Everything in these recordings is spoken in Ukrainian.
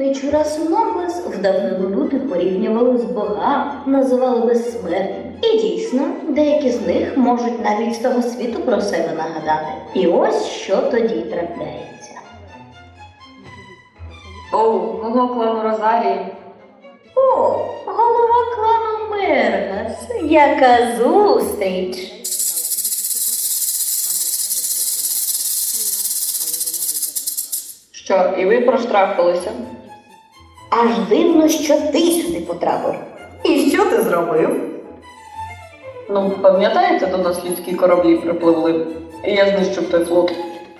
таємничу расу Нобес в давнину люди порівнювали з богами, називали безсмертними. І дійсно, деякі з них можуть навіть з того світу про себе нагадати. І ось що тоді трапляється. О, мого клану Розарії. О, голова клану Мергас. Яка зустріч! Що, і ви проштрафилися? Аж дивно, що ти сюди потрапив. І що ти зробив? Ну, пам'ятаєте, до нас людські кораблі припливли, і я знищив той флот.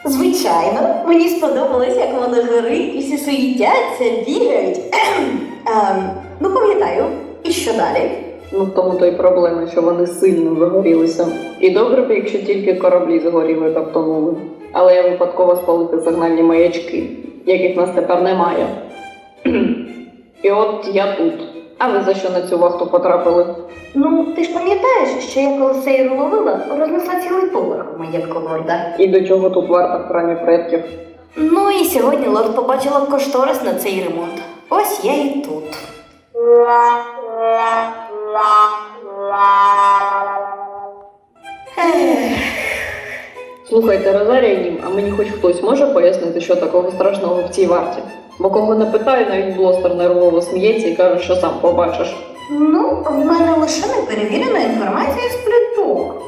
Звичайно, мені сподобалось, як воно горить, і всі суїтяться, бігають. Ем, ну, пам'ятаю. І що далі? Ну, в тому то й проблема, що вони сильно загорілися. І добре б, якщо тільки кораблі загоріли та втонули. Але я випадково спалити сигнальні маячки, яких нас тепер немає. І от я тут. А ви за що на цю вахту потрапили? Ну, ти ж пам'ятаєш, що я коли сейру ловила, рознесла цілий поверх у маєтку лорда. І до чого тут варта в храмі предків? Ну і сьогодні лорд побачила кошторис на цей ремонт. Ось я і тут. Слухайте, Розарія Нім, а мені хоч хтось може пояснити, що такого страшного в цій варті? Бо кого не питаю, навіть блостер нервово сміється і каже, що сам побачиш. Ну, в мене лише неперевірена інформація з пліток.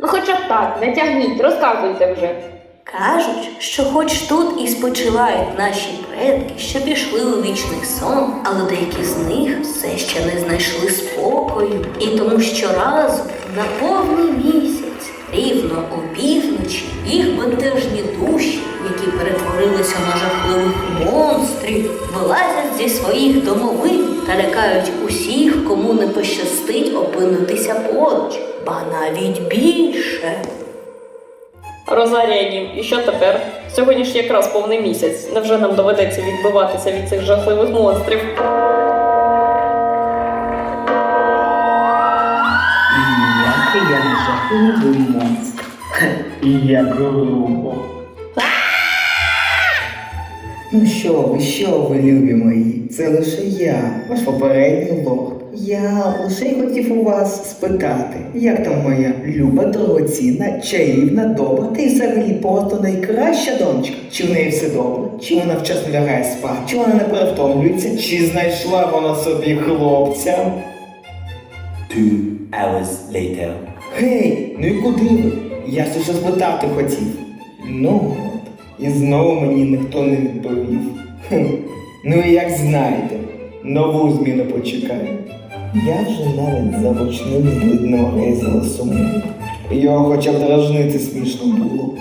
Ну хоча б так, не тягніть, розказуйте вже. Кажуть, що хоч тут і спочивають наші предки, що пішли у вічний сон, але деякі з них все ще не знайшли спокою. І тому щоразу на повний місяць, рівно опівночі, їх монстрів, вилазять зі своїх домовин та лякають усіх, кому не пощастить опинитися поруч, ба навіть більше. Розарія Нім, і що тепер? Сьогодні ж якраз повний місяць. Невже нам доведеться відбиватися від цих жахливих монстрів? Ніякий я не жахливий монстр. І як грубо. Ну що ви, що ви, любі мої? Це лише я, ваш попередній лорд. Я лише й хотів у вас спитати, як там моя люба, дорогоцінна, чарівна, добра та й взагалі просто найкраща донечка? Чи в неї все добре? Чи вона вчасно лягає спати? Чи вона не перевтомлюється? Чи знайшла вона собі хлопця? Two hours later. Гей, ну і куди ви? Я ж що спитати хотів. Ну і знову мені ніхто не відповів. Хм. Ну і як знаєте, нову зміну почекаю. Я вже навіть за з блідного Ейзела сумую. Його хоча б дражнити смішно було.